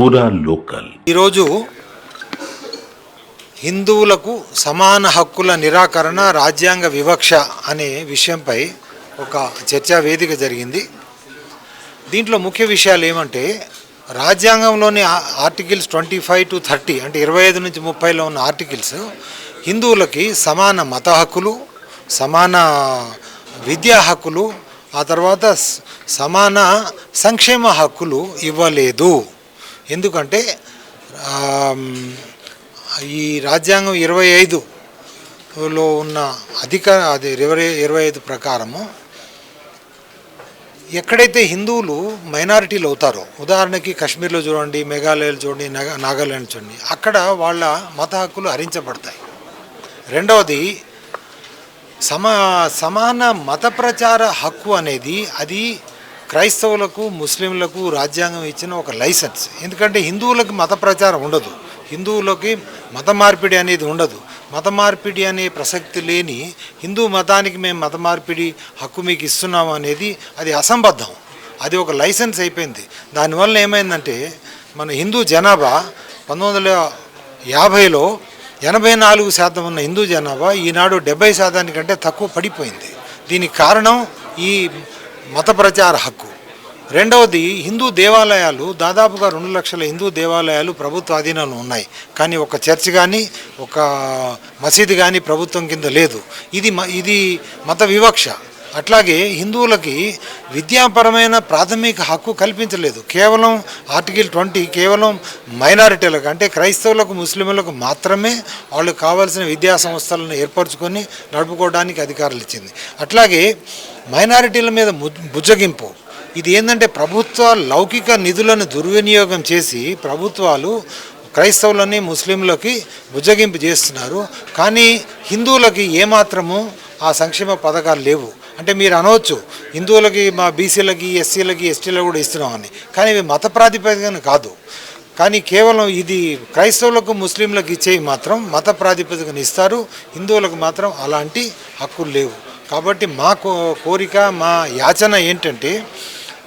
పూరా లోకల్. ఈరోజు హిందువులకు సమాన హక్కుల నిరాకరణ రాజ్యాంగ వివక్ష అనే విషయంపై ఒక చర్చా వేదిక జరిగింది. దీంట్లో ముఖ్య విషయాలు ఏమంటే రాజ్యాంగంలోని articles twenty five to thirty అంటే ఇరవై ఐదు నుంచి ముప్పైలో ఉన్న ఆర్టికల్స్ హిందువులకి సమాన మత హక్కులు సమాన విద్యా హక్కులు ఆ తర్వాత సమాన సంక్షేమ హక్కులు ఇవ్వలేదు. ఎందుకంటే ఈ రాజ్యాంగం ఇరవై ఐదులో ఉన్న అధిక అది ఇరవై ఇరవై ఐదు ప్రకారము ఎక్కడైతే హిందువులు మైనారిటీలు అవుతారో ఉదాహరణకి కాశ్మీర్లో చూడండి మేఘాలయలు చూడండి నాగాల్యాండ్ నాగాలాండ్ చూడండి అక్కడ వాళ్ళ మత హక్కులు హరించబడతాయి. రెండవది సమా సమాన మత ప్రచార హక్కు అనేది అది క్రైస్తవులకు ముస్లింలకు రాజ్యాంగం ఇచ్చిన ఒక లైసెన్స్. ఎందుకంటే హిందువులకు మత ప్రచారం ఉండదు. హిందువులకి మత మార్పిడి అనేది ఉండదు. మత మార్పిడి అనే ప్రసక్తి లేని హిందూ మతానికి మేము మత మార్పిడి హక్కు మీకు ఇస్తున్నాము అనేది అది అసంబద్ధం. అది ఒక లైసెన్స్ అయిపోయింది. దానివల్ల ఏమైందంటే మన హిందూ జనాభా పంతొమ్మిది వందల యాభైలో ఎనభై నాలుగు శాతం ఉన్న హిందూ జనాభా ఈనాడు డెబ్బై శాతానికంటే తక్కువ పడిపోయింది. దీనికి కారణం ఈ మత ప్రచార హక్కు. రెండవది హిందూ దేవాలయాలు దాదాపుగా రెండు లక్షల హిందూ దేవాలయాలు ప్రభుత్వ అధీనంలో ఉన్నాయి. కానీ ఒక చర్చ్ కానీ ఒక మసీదు కానీ ప్రభుత్వం కింద లేదు. ఇది మ- ఇది మత వివక్ష. అట్లాగే హిందువులకి విద్యాపరమైన ప్రాథమిక హక్కు కల్పించలేదు. కేవలం ఆర్టికల్ ట్వంటీ కేవలం మైనారిటీలకు అంటే క్రైస్తవులకు ముస్లింలకు మాత్రమే వాళ్ళకు కావాల్సిన విద్యా సంస్థలను ఏర్పరచుకొని నడుపుకోవడానికి అధికారులు ఇచ్చింది. అట్లాగే మైనారిటీల మీద బుజ్జగింపు ఇది ఏంటంటే ప్రభుత్వ లౌకిక నిధులను దుర్వినియోగం చేసి ప్రభుత్వాలు క్రైస్తవులని ముస్లింలకి బుజ్జగింపు చేస్తున్నారు. కానీ హిందువులకి ఏమాత్రము ఆ సంక్షేమ పథకాలు లేవు. అంటే మీరు అనవచ్చు హిందువులకి మా బీసీలకి ఎస్సీలకి ఎస్టీలకు కూడా ఇస్తున్నామని కానీ ఇవి మత ప్రాతిపదికన కాదు. కానీ కేవలం ఇది క్రైస్తవులకు ముస్లింలకు ఇచ్చేవి మాత్రం మత ప్రాతిపదికన ఇస్తారు. హిందువులకు మాత్రం అలాంటి హక్కులు లేవు. కాబట్టి మా కో కోరిక మా యాచన ఏంటంటే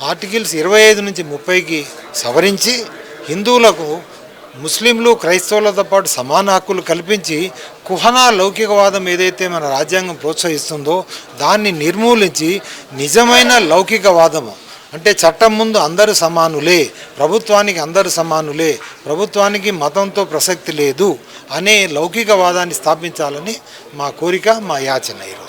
ఆర్టికల్స్ ఇరవై ఐదు నుంచి ముప్పైకి సవరించి హిందువులకు ముస్లింలు క్రైస్తవులతో పాటు సమాన హక్కులు కల్పించి కుహనా లౌకికవాదం ఏదైతే మన రాజ్యాంగం ప్రోత్సహిస్తుందో దాన్ని నిర్మూలించి నిజమైన లౌకికవాదము. అంటే చట్టం ముందు అందరూ సమానులే ప్రభుత్వానికి అందరూ సమానులే ప్రభుత్వానికి మతంతో ప్రసక్తి లేదు అనే లౌకికవాదాన్ని స్థాపించాలని మా కోరిక మా యాచన ఈరోజు.